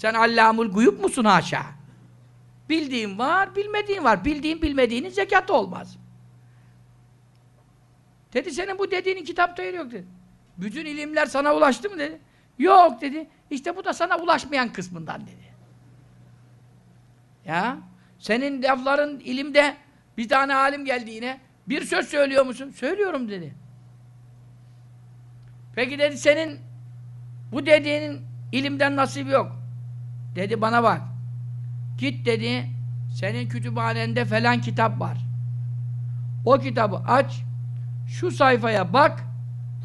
Sen allamul guyup musun haşa? Bildiğin var, bilmediğin var. Bildiğin bilmediğinin zekatı olmaz. Dedi senin bu dediğinin kitapta yeri yok dedi. Bütün ilimler sana ulaştı mı dedi. Yok dedi. İşte bu da sana ulaşmayan kısmından dedi. Ya senin lafların ilimde bir tane alim geldi yine. Bir söz söylüyor musun? Söylüyorum dedi. Peki dedi senin bu dediğinin ilimden nasibi yok. Dedi bana bak. Git dedi senin kütüphanende falan kitap var. O kitabı aç şu sayfaya bak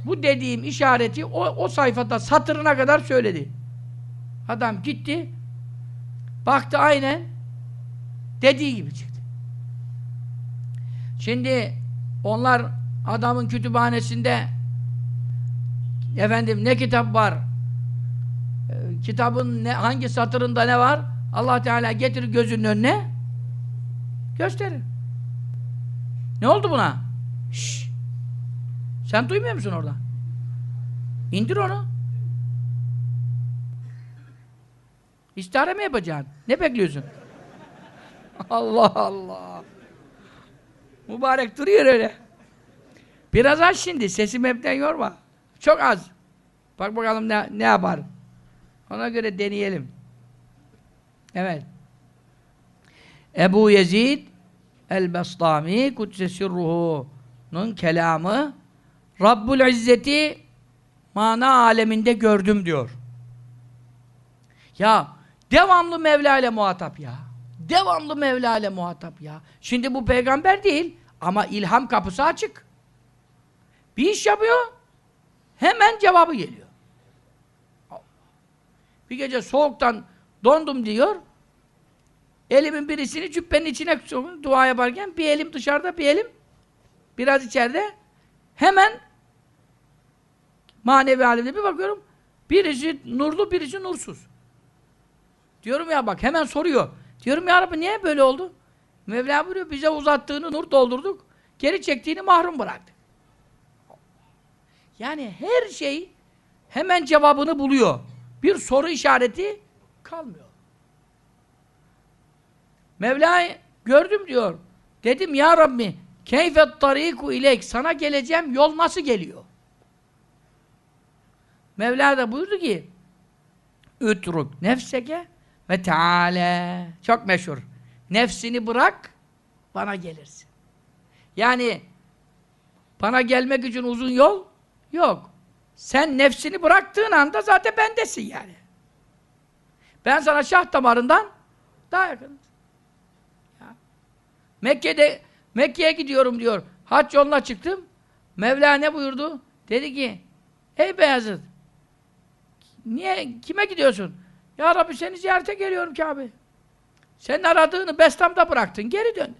bu dediğim işareti o, o sayfada satırına kadar söyledi. Adam gitti baktı aynen dediği gibi çıktı. Şimdi onlar adamın kütüphanesinde efendim ne kitap var kitabın ne, hangi satırında ne var Allah Teala getirir gözünün önüne gösterir. Ne oldu buna? Şşş. Sen duymuyor musun orada? İndir onu. İstihare mi yapacaksın? Ne bekliyorsun? Allah Allah. Mübarek duruyor öyle. Biraz az şimdi. Sesimi hepten yorma. Çok az. Bak bakalım ne, ne yapar. Ona göre deneyelim. Evet. Ebu Yezid El-Bestami Kudsesirruhu'nun kelamı Rabbul İzzeti mana aleminde gördüm diyor. Ya devamlı Mevla ile muhatap ya. Devamlı Mevla ile muhatap ya. Şimdi bu peygamber değil ama ilham kapısı açık. Bir iş yapıyor hemen cevabı geliyor. Bir gece soğuktan dondum diyor. Elimin birisini cübbenin içine dua yaparken bir elim dışarıda bir elim biraz içeride hemen manevi alemde bir bakıyorum birisi nurlu birisi nursuz. Diyorum ya bak hemen soruyor. Diyorum ya Rabbi niye böyle oldu? Mevla buyuruyor bize uzattığını nur doldurduk. Geri çektiğini mahrum bıraktık. Yani her şey hemen cevabını buluyor. Bir soru işareti kalmıyor. Mevla'yı gördüm diyor. Dedim ya Rabbi keyfet tariku ilek sana geleceğim yol nasıl geliyor? Mevla da buyurdu ki ütruk nefseke ve teala çok meşhur. Nefsini bırak bana gelirsin. Yani bana gelmek için uzun yol yok. Sen nefsini bıraktığın anda zaten bendesin yani. Ben sana şah damarından daha yakınım. Mekke'de Mekke'ye gidiyorum diyor. Hac yoluna çıktım. Mevla ne buyurdu? Dedi ki Ey Beyazıt niye kime gidiyorsun? Ya Rabbi seni ziyarete geliyorum Kabe. Senin aradığını Bestam'da bıraktın. Geri dön.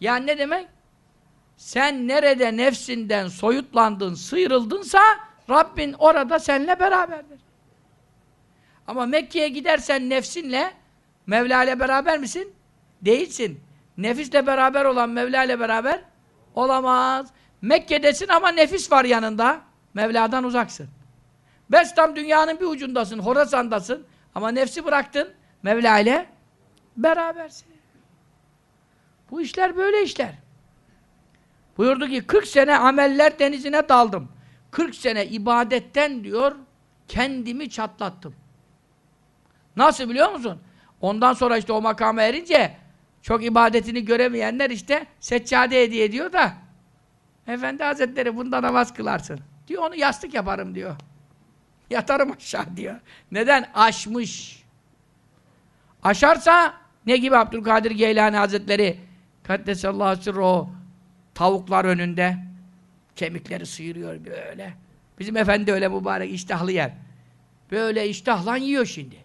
Yani ne demek? Sen nerede nefsinden soyutlandın, sıyrıldınsa Rabbin orada seninle beraberdir. Ama Mekke'ye gidersen nefsinle Mevla ile beraber misin? Değilsin. Nefisle beraber olan Mevla ile beraber olamaz. Mekke'desin ama nefis var yanında. Mevla'dan uzaksın. Bestam dünyanın bir ucundasın, Horasan'dasın. Ama nefsi bıraktın, Mevla ile berabersin. Bu işler böyle işler. Buyurdu ki 40 sene ameller denizine daldım. 40 sene ibadetten diyor kendimi çatlattım. Nasıl biliyor musun? Ondan sonra işte o makama erince çok ibadetini göremeyenler işte seccade hediye ediyor da Efendi Hazretleri bunda namaz kılarsın. Diyor onu yastık yaparım diyor. Yatarım aşağı diyor. Neden? Aşmış. Aşarsa ne gibi Abdülkadir Geylani Hazretleri Kaddesallahu sirruhu tavuklar önünde kemikleri sıyırıyor böyle. Bizim efendi öyle mübarek iştahlı yer. Böyle iştahlan yiyor şimdi.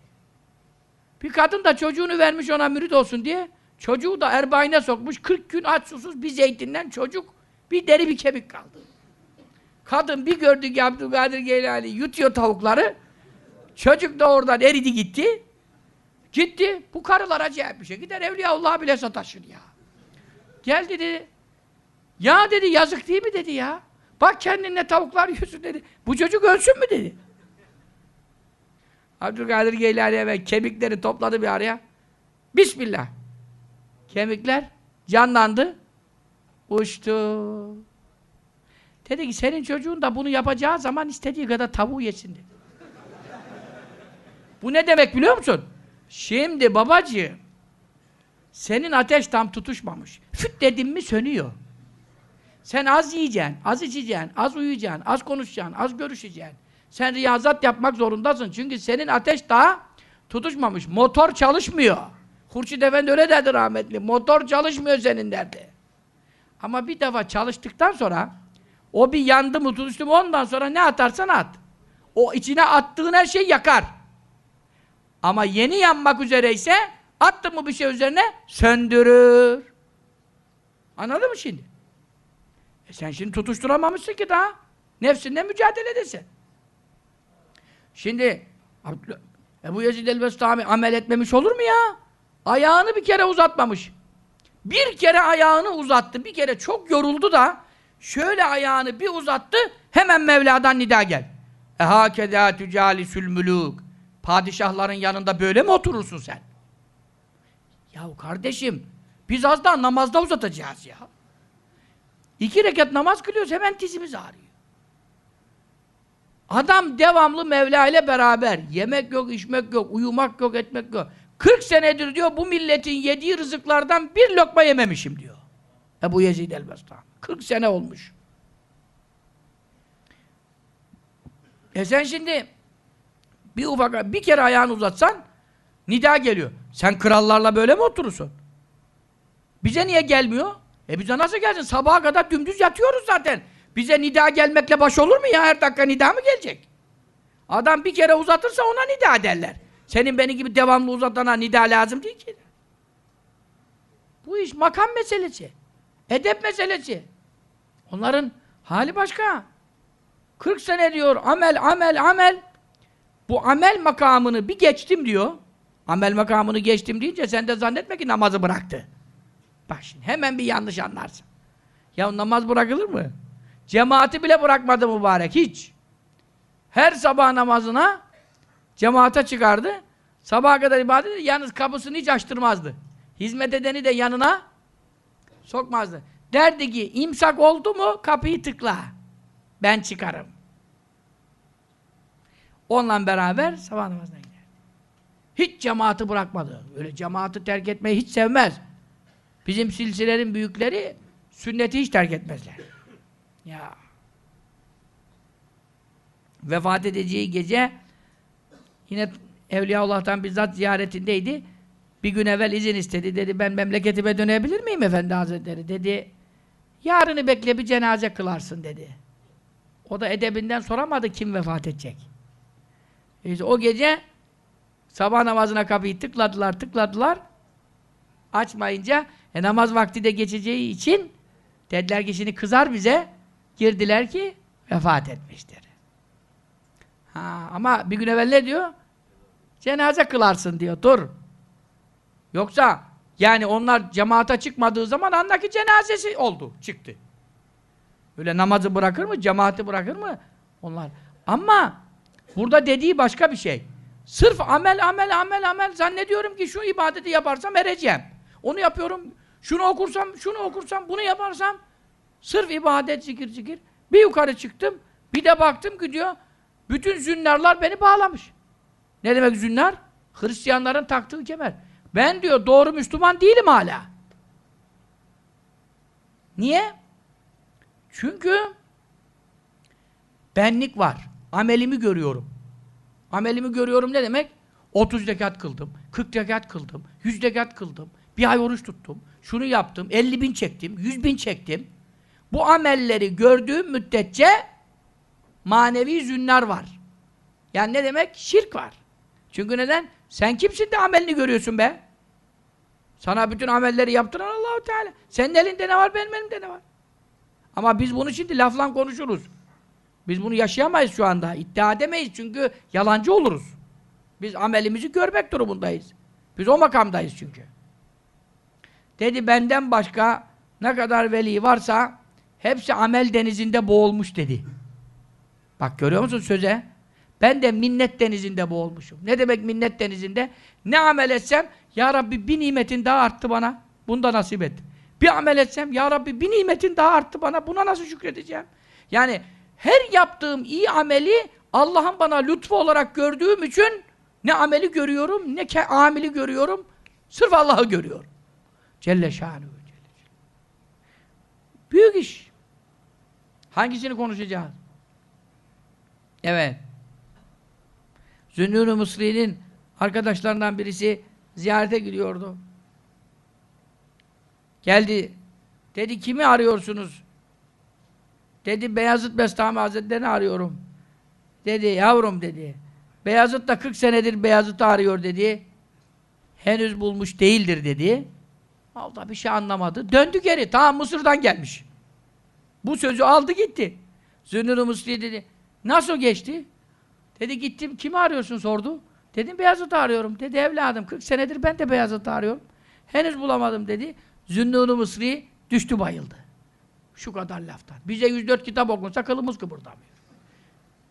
Bir kadın da çocuğunu vermiş ona mürit olsun diye çocuğu da erbaine sokmuş 40 gün aç susuz bir zeytinden çocuk bir deri bir kemik kaldı. Kadın bir gördü ki Abdülkadir Geylani yutuyor tavukları çocuk da oradan eridi gitti gitti bu karılar acayip bir şey gider Evliyaullah bile sataşır ya gel dedi ya dedi yazık değil mi dedi ya bak kendinle tavuklar yiyorsun dedi bu çocuk ölsün mü dedi Abdülkadir Geylani ve kemikleri topladı bir araya. Bismillah. Kemikler canlandı. Uçtu. Dedi ki senin çocuğun da bunu yapacağı zaman istediği kadar tavuğu yesin dedi. Bu ne demek biliyor musun? Şimdi babacığım senin ateş tam tutuşmamış. Füt dedim mi sönüyor. Sen az yiyeceksin, az içeceksin, az uyuyacaksın, az konuşacaksın, az görüşeceksin. Sen riyazat yapmak zorundasın. Çünkü senin ateş daha tutuşmamış. Motor çalışmıyor. Hurşit Efendi öyle derdi rahmetli. Motor çalışmıyor senin derdi. Ama bir defa çalıştıktan sonra o bir yandı mı tutuştu mu ondan sonra ne atarsan at. O içine attığın her şey yakar. Ama yeni yanmak üzereyse attın mı bir şey üzerine söndürür. Anladın mı şimdi? E sen şimdi tutuşturamamışsın ki daha. Nefsinle mücadele edesin. Şimdi Ebu Yezid el-Bestami amel etmemiş olur mu ya? Ayağını bir kere uzatmamış. Bir kere ayağını uzattı. Bir kere çok yoruldu da şöyle ayağını bir uzattı hemen Mevla'dan nida gel. Ehâkedâ tücâlisül mülûk. Padişahların yanında böyle mi oturursun sen? Yahu kardeşim biz az daha namazda uzatacağız ya. İki rekat namaz kılıyoruz hemen dizimiz ağrıyor. Adam devamlı Mevla ile beraber. Yemek yok, içmek yok, uyumak yok, etmek yok. 40 senedir diyor bu milletin yediği rızıklardan bir lokma yememişim diyor. Ebu Yezid el-Bestami. 40 sene olmuş. E sen şimdi bir ufak bir kere ayağını uzatsan nida geliyor. Sen krallarla böyle mi oturursun? Bize niye gelmiyor? E bize nasıl gelsin? Sabaha kadar dümdüz yatıyoruz zaten. Bize nida gelmekle baş olur mu ya? Her dakika nida mı gelecek? Adam bir kere uzatırsa ona nida derler. Senin beni gibi devamlı uzatana nida lazım değil ki. Bu iş makam meselesi. Edep meselesi. Onların hali başka. 40 sene diyor amel, amel, amel. Bu amel makamını bir geçtim diyor. Amel makamını geçtim deyince sen de zannetme ki namazı bıraktı. Bak şimdi hemen bir yanlış anlarsın. Ya namaz bırakılır mı? Cemaati bile bırakmadı mübarek hiç. Her sabah namazına cemaate çıkardı. Sabaha kadar ibadet ederdi. Yalnız kapısını hiç açtırmazdı. Hizmet edeni de yanına sokmazdı. Derdi ki imsak oldu mu kapıyı tıkla. Ben çıkarım. Onunla beraber sabah namazına giderdi. Hiç cemaati bırakmadı. Öyle cemaati terk etmeyi hiç sevmez. Bizim silsilerin büyükleri sünneti hiç terk etmezler. Ya. Vefat edeceği gece yine Evliyaullah'tan bizzat ziyaretindeydi. Bir gün evvel izin istedi. Dedi ben memleketime dönebilir miyim Efendi Hazretleri? Dedi yarını bekle bir cenaze kılarsın dedi. O da edebinden soramadı kim vefat edecek. İşte o gece sabah namazına kapıyı tıkladılar tıkladılar. Açmayınca e, namaz vakti de geçeceği için dediler ki şimdi kızar bize girdiler ki vefat etmiştir. Ha, ama bir gün evvel ne diyor? Cenaze kılarsın diyor. Dur. Yoksa yani onlar cemaate çıkmadığı zaman anla ki cenazesi oldu. Çıktı. Öyle namazı bırakır mı? Cemaati bırakır mı? Onlar. Ama burada dediği başka bir şey. Sırf amel, amel, amel, amel zannediyorum ki şu ibadeti yaparsam ereceğim. Onu yapıyorum. Şunu okursam, şunu okursam, bunu yaparsam sırf ibadet, zikir, zikir. Bir yukarı çıktım. Bir de baktım ki diyor bütün zünnarlar beni bağlamış. Ne demek zünnar? Hristiyanların taktığı kemer. Ben diyor doğru Müslüman değilim hala. Niye? Çünkü benlik var. Amelimi görüyorum. Amelimi görüyorum ne demek? 30 rekat kıldım, 40 rekat kıldım, 100 rekat kıldım, bir ay oruç tuttum, şunu yaptım, 50 bin çektim, 100 bin çektim. Bu amelleri gördüğüm müddetçe manevi zünnar var. Yani ne demek? Şirk var. Çünkü neden? Sen kimsin de amelini görüyorsun be? Sana bütün amelleri yaptıran Allahu Teala. Senin elinde ne var, benim elimde ne var? Ama biz bunu şimdi lafla konuşuruz. Biz bunu yaşayamayız şu anda. İddia edemeyiz çünkü yalancı oluruz. Biz amelimizi görmek durumundayız. Biz o makamdayız çünkü. Dedi benden başka ne kadar veli varsa hepsi amel denizinde boğulmuş dedi. Bak görüyor musun söze? Ben de minnet denizinde boğulmuşum. Ne demek minnet denizinde? Ne amel etsem, Ya Rabbi bir nimetin daha arttı bana. Bunda nasip et. Bir amel etsem, Ya Rabbi bir nimetin daha arttı bana. Buna nasıl şükredeceğim? Yani her yaptığım iyi ameli Allah'ın bana lütfu olarak gördüğüm için ne ameli görüyorum, ne ke ameli görüyorum. Sırf Allah'ı görüyorum. Celle şanuhu. Büyük iş. Hangisini konuşacağız? Evet. Zünnûn-u Mısri'nin arkadaşlarından birisi ziyarete gidiyordu. Geldi. Dedi kimi arıyorsunuz? Dedi Beyazıt Bestami Hazretleri'ni arıyorum. Dedi yavrum dedi. Beyazıt da 40 senedir Beyazıt'ı arıyor dedi. Henüz bulmuş değildir dedi. Allah bir şey anlamadı. Döndü geri. Tamam Mısır'dan gelmiş. Bu sözü aldı gitti. Zünnûn-u Mısri dedi. Nasıl geçti? Dedi gittim kimi arıyorsun sordu. Dedim Beyazıt'ı arıyorum. Dedi evladım 40 senedir ben de Beyazıt'ı arıyorum. Henüz bulamadım dedi. Zünnûn-u Mısri düştü bayıldı. Şu kadar laftan. Bize 104 kitap okunsa kılımız kıpırdamıyor.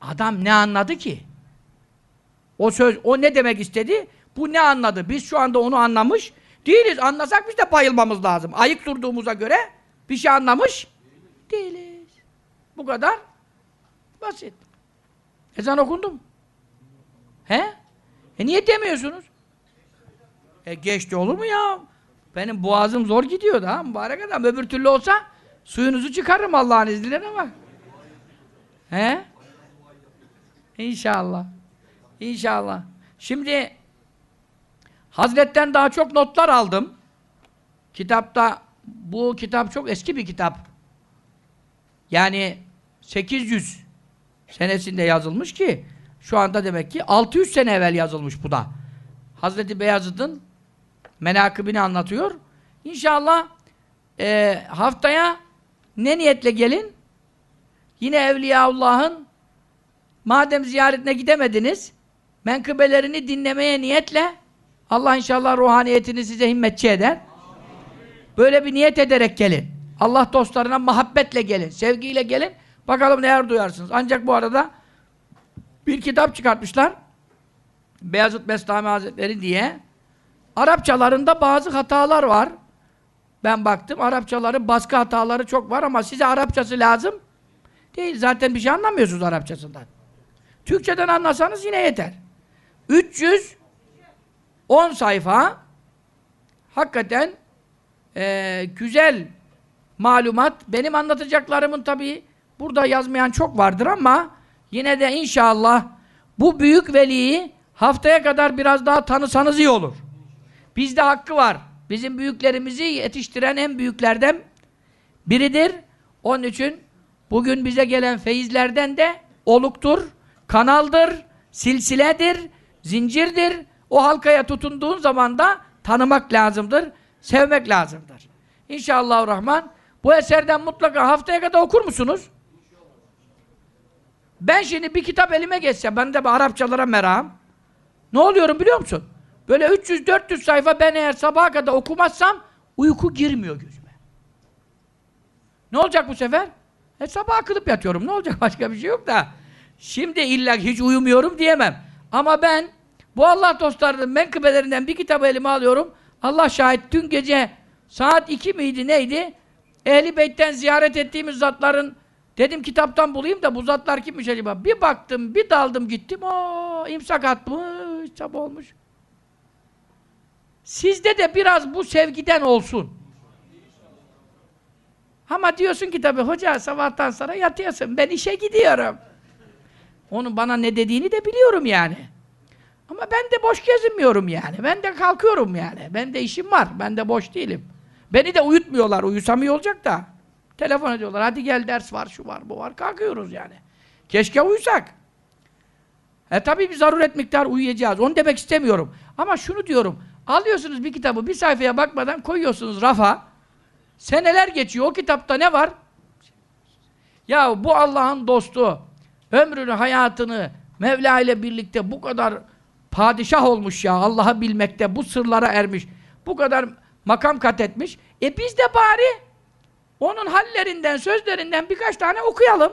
Adam ne anladı ki? O söz, o ne demek istedi? Bu ne anladı? Biz şu anda onu anlamış değiliz. Anlasak biz de bayılmamız lazım. Ayık durduğumuza göre bir şey anlamış değiliz. Bu kadar basit. Ezan okundu mu? He? E niye demiyorsunuz? E geçti olur mu ya? Benim boğazım zor gidiyor da mübarek adam. Öbür türlü olsa suyunuzu çıkarırım Allah'ın izniyle ama. He? İnşallah. İnşallah. Şimdi Hazretten daha çok notlar aldım. Kitapta bu kitap çok eski bir kitap. Yani 800 senesinde yazılmış ki şu anda demek ki 600 sene evvel yazılmış bu da. Hazreti Beyazıt'ın menakıbini anlatıyor. İnşallah e, haftaya ne niyetle gelin? Yine Evliyaullah'ın madem ziyaretine gidemediniz menkıbelerini dinlemeye niyetle Allah inşallah ruhaniyetini size himmetçi eder. Böyle bir niyet ederek gelin. Allah dostlarına muhabbetle gelin, sevgiyle gelin. Bakalım neler duyarsınız. Ancak bu arada bir kitap çıkartmışlar. Beyazıt Bestami Hazretleri diye. Arapçalarında bazı hatalar var. Ben baktım Arapçaları baskı hataları çok var ama size Arapçası lazım değil. Zaten bir şey anlamıyorsunuz Arapçasından. Türkçeden anlasanız yine yeter. 310 sayfa hakikaten e, güzel malumat. Benim anlatacaklarımın tabii burada yazmayan çok vardır ama yine de inşallah bu büyük veliyi haftaya kadar biraz daha tanısanız iyi olur. Bizde hakkı var. Bizim büyüklerimizi yetiştiren en büyüklerden biridir. Onun için bugün bize gelen feyizlerden de oluktur, kanaldır, silsiledir, zincirdir. O halkaya tutunduğun zaman da tanımak lazımdır, sevmek lazımdır. İnşallah Rahman bu eserden mutlaka haftaya kadar okur musunuz? Ben şimdi bir kitap elime geçsem, ben de Arapçalara merakım. Ne oluyorum biliyor musun? Böyle 300-400 sayfa ben eğer sabaha kadar okumazsam uyku girmiyor gözüme. Ne olacak bu sefer? E sabah kılıp yatıyorum. Ne olacak? Başka bir şey yok da. Şimdi illa hiç uyumuyorum diyemem. Ama ben bu Allah dostlarının menkıbelerinden bir kitabı elime alıyorum. Allah şahit dün gece saat 2 miydi neydi? Ehli Beyt'ten ziyaret ettiğimiz zatların dedim kitaptan bulayım da bu zatlar kimmiş acaba? Bir baktım, bir daldım gittim. o imsak atmış, sabah olmuş. Sizde de biraz bu sevgiden olsun. Ama diyorsun ki tabii hoca sabahtan sonra yatıyorsun. Ben işe gidiyorum. Onun bana ne dediğini de biliyorum yani. Ama ben de boş gezinmiyorum yani. Ben de kalkıyorum yani. Ben de işim var. Ben de boş değilim. Beni de uyutmuyorlar. Uyusam iyi olacak da. Telefon ediyorlar. Hadi gel ders var, şu var, bu var. Kalkıyoruz yani. Keşke uyusak. E tabii bir zaruret miktar uyuyacağız. Onu demek istemiyorum. Ama şunu diyorum. Alıyorsunuz bir kitabı bir sayfaya bakmadan koyuyorsunuz rafa. Seneler geçiyor. O kitapta ne var? Ya bu Allah'ın dostu ömrünü, hayatını Mevla ile birlikte bu kadar padişah olmuş ya. Allah'ı bilmekte bu sırlara ermiş. Bu kadar makam kat etmiş. E biz de bari onun hallerinden, sözlerinden birkaç tane okuyalım.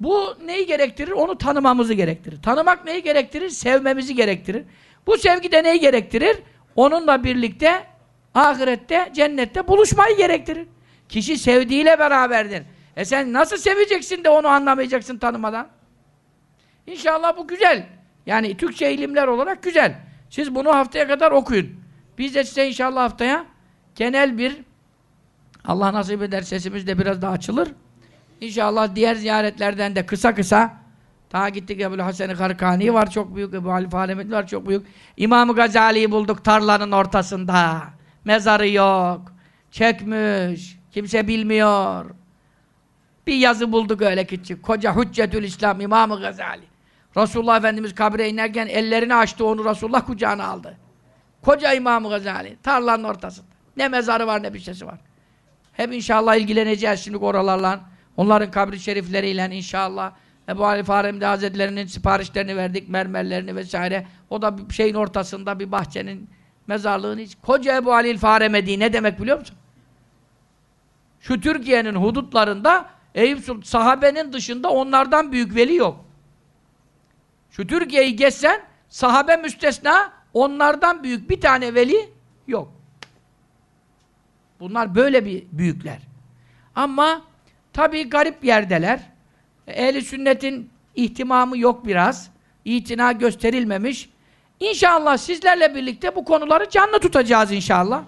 Bu neyi gerektirir? Onu tanımamızı gerektirir. Tanımak neyi gerektirir? Sevmemizi gerektirir. Bu sevgi de neyi gerektirir? Onunla birlikte ahirette, cennette buluşmayı gerektirir. Kişi sevdiğiyle beraberdir. E sen nasıl seveceksin de onu anlamayacaksın tanımadan? İnşallah bu güzel. Yani Türkçe ilimler olarak güzel. Siz bunu haftaya kadar okuyun. Biz de size inşallah haftaya genel bir Allah nasip eder sesimiz de biraz daha açılır. İnşallah diğer ziyaretlerden de kısa kısa daha gittik Ebu Hasan-ı Karkani var çok büyük, Ebu Halif Alemeti var çok büyük. İmam-ı Gazali'yi bulduk tarlanın ortasında. Mezarı yok. Çekmiş. Kimse bilmiyor. Bir yazı bulduk öyle küçük. Koca Hüccetül İslam İmam-ı Gazali. Resulullah Efendimiz kabre inerken ellerini açtı onu Resulullah kucağına aldı. Koca İmam-ı Gazali. Tarlanın ortasında. Ne mezarı var ne bir şeysi var. Hep inşallah ilgileneceğiz şimdi oralarla. Onların kabri şerifleriyle inşallah. Ebu Ali Faremdi Hazretleri'nin siparişlerini verdik, mermerlerini vesaire. O da bir şeyin ortasında bir bahçenin mezarlığını hiç. Koca Ebu Ali Faremedi ne demek biliyor musun? Şu Türkiye'nin hudutlarında Eyüp Sultan sahabenin dışında onlardan büyük veli yok. Şu Türkiye'yi geçsen sahabe müstesna onlardan büyük bir tane veli yok. Bunlar böyle bir büyükler. Ama tabii garip yerdeler. Ehli sünnetin ihtimamı yok biraz. İtina gösterilmemiş. İnşallah sizlerle birlikte bu konuları canlı tutacağız inşallah.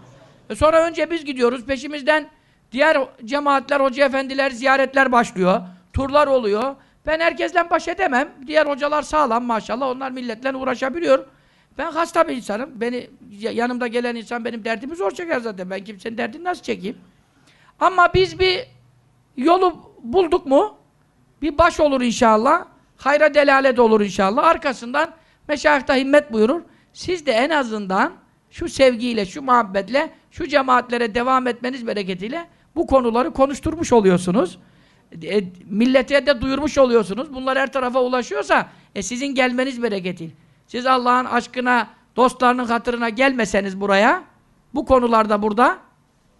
E sonra önce biz gidiyoruz. Peşimizden diğer cemaatler, hoca efendiler, ziyaretler başlıyor. Turlar oluyor. Ben herkesle baş edemem. Diğer hocalar sağlam maşallah. Onlar milletle uğraşabiliyor. Ben hasta bir insanım. Beni yanımda gelen insan benim derdimi zor çeker zaten. Ben kimsenin derdini nasıl çekeyim? Ama biz bir yolu bulduk mu bir baş olur inşallah. Hayra delalet olur inşallah. Arkasından meşayih da himmet buyurur. Siz de en azından şu sevgiyle, şu muhabbetle, şu cemaatlere devam etmeniz bereketiyle bu konuları konuşturmuş oluyorsunuz. E, millete de duyurmuş oluyorsunuz. Bunlar her tarafa ulaşıyorsa e, sizin gelmeniz bereketiyle. Siz Allah'ın aşkına, dostlarının hatırına gelmeseniz buraya, bu konularda burada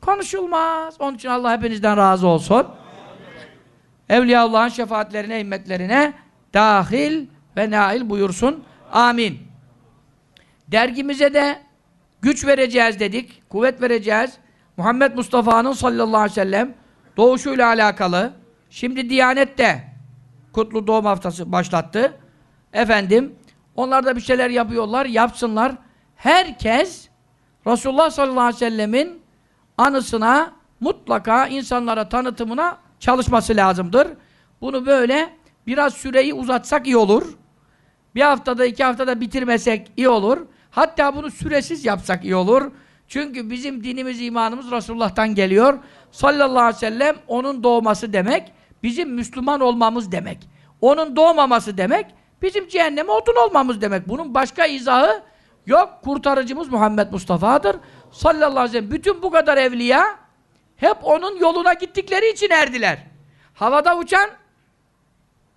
konuşulmaz. Onun için Allah hepinizden razı olsun. Evliyaullah'ın şefaatlerine, himmetlerine dahil ve nail buyursun. Amin. Dergimize de güç vereceğiz dedik, kuvvet vereceğiz. Muhammed Mustafa'nın sallallahu aleyhi ve sellem doğuşuyla alakalı. Şimdi Diyanet de kutlu doğum haftası başlattı. Efendim, onlar da bir şeyler yapıyorlar, yapsınlar. Herkes Resulullah sallallahu aleyhi ve sellemin anısına mutlaka insanlara tanıtımına çalışması lazımdır. Bunu böyle biraz süreyi uzatsak iyi olur. Bir haftada, iki haftada bitirmesek iyi olur. Hatta bunu süresiz yapsak iyi olur. Çünkü bizim dinimiz, imanımız Resulullah'tan geliyor. Sallallahu aleyhi ve sellem onun doğması demek, bizim Müslüman olmamız demek. Onun doğmaması demek, bizim cehenneme odun olmamız demek. Bunun başka izahı yok. Kurtarıcımız Muhammed Mustafa'dır. Sallallahu aleyhi ve sellem. Bütün bu kadar evliya hep onun yoluna gittikleri için erdiler. Havada uçan,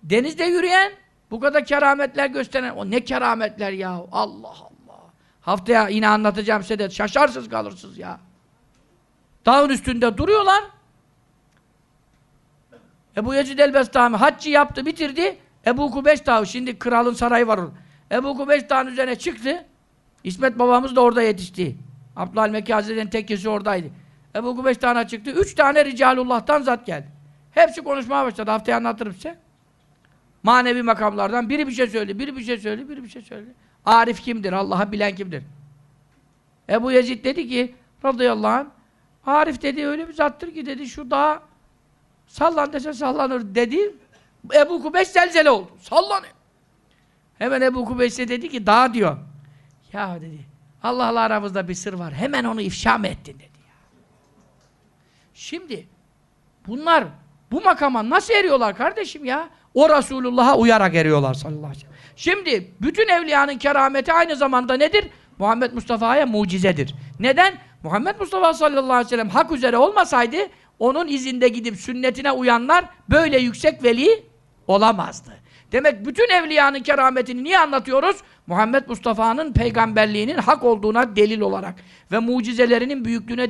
denizde yürüyen, bu kadar kerametler gösteren, o ne kerametler ya Allah Allah. Haftaya yine anlatacağım size de şaşarsız kalırsınız ya. Dağın üstünde duruyorlar. Ebu Yezid el-Bestami haccı yaptı, bitirdi. Ebu Kubeş Dağı, şimdi kralın sarayı var orada. Ebu Kubeş Dağı'nın üzerine çıktı. İsmet babamız da orada yetişti. Abdülhamid Mekki Hazretleri'nin tekkesi oradaydı. Ebu Kubeş Dağı'na çıktı. Üç tane Ricalullah'tan zat geldi. Hepsi konuşmaya başladı. Haftaya anlatırım size. Manevi makamlardan biri bir şey söyledi, biri bir şey söyledi, biri bir şey söyledi. Arif kimdir? Allah'ı bilen kimdir? Ebu Yezid dedi ki radıyallahu anh Arif dedi öyle bir zattır ki dedi şu dağ sallan dese sallanır dedi. Ebu Kubeş zelzele oldu. Sallanıyor. Hemen Ebu Kubeş de dedi ki dağ diyor. Ya dedi Allah'la aramızda bir sır var. Hemen onu ifşa mı ettin dedi ya. Şimdi bunlar bu makama nasıl eriyorlar kardeşim ya? O Resulullah'a uyarak eriyorlar sallallahu aleyhi ve sellem. Şimdi bütün evliyanın kerameti aynı zamanda nedir? Muhammed Mustafa'ya mucizedir. Neden? Muhammed Mustafa sallallahu aleyhi ve sellem hak üzere olmasaydı onun izinde gidip sünnetine uyanlar böyle yüksek veli olamazdı. Demek bütün evliyanın kerametini niye anlatıyoruz? Muhammed Mustafa'nın peygamberliğinin hak olduğuna delil olarak ve mucizelerinin büyüklüğüne